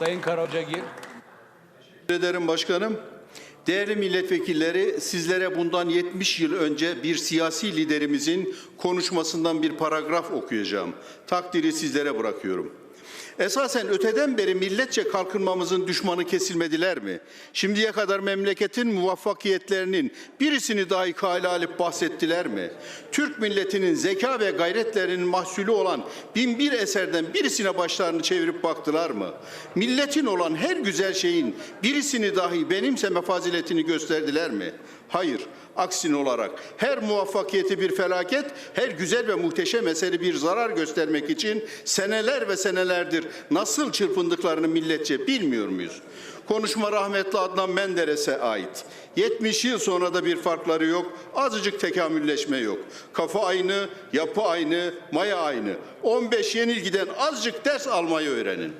Sayın Karahocagil. Teşekkür ederim başkanım. Değerli milletvekilleri, sizlere bundan 70 yıl önce bir siyasi liderimizin konuşmasından bir paragraf okuyacağım. Takdiri sizlere bırakıyorum. Esasen öteden beri milletçe kalkınmamızın düşmanı kesilmediler mi? Şimdiye kadar memleketin muvaffakiyetlerinin birisini dahi kale alıp bahsettiler mi? Türk milletinin zeka ve gayretlerinin mahsulü olan bin bir eserden birisine başlarını çevirip baktılar mı? Milletin olan her güzel şeyin birisini dahi benimseme faziletini gösterdiler mi? Hayır, aksine olarak her muvaffakiyeti bir felaket, her güzel ve muhteşem eseri bir zarar göstermek için seneler ve senelerdir nasıl çırpındıklarını milletçe bilmiyor muyuz? Konuşma rahmetli Adnan Menderes'e ait. 70 yıl sonra da bir farkları yok, azıcık tekamülleşme yok. Kafa aynı, yapı aynı, maya aynı. 15 yenilgiden azıcık ders almayı öğrenin.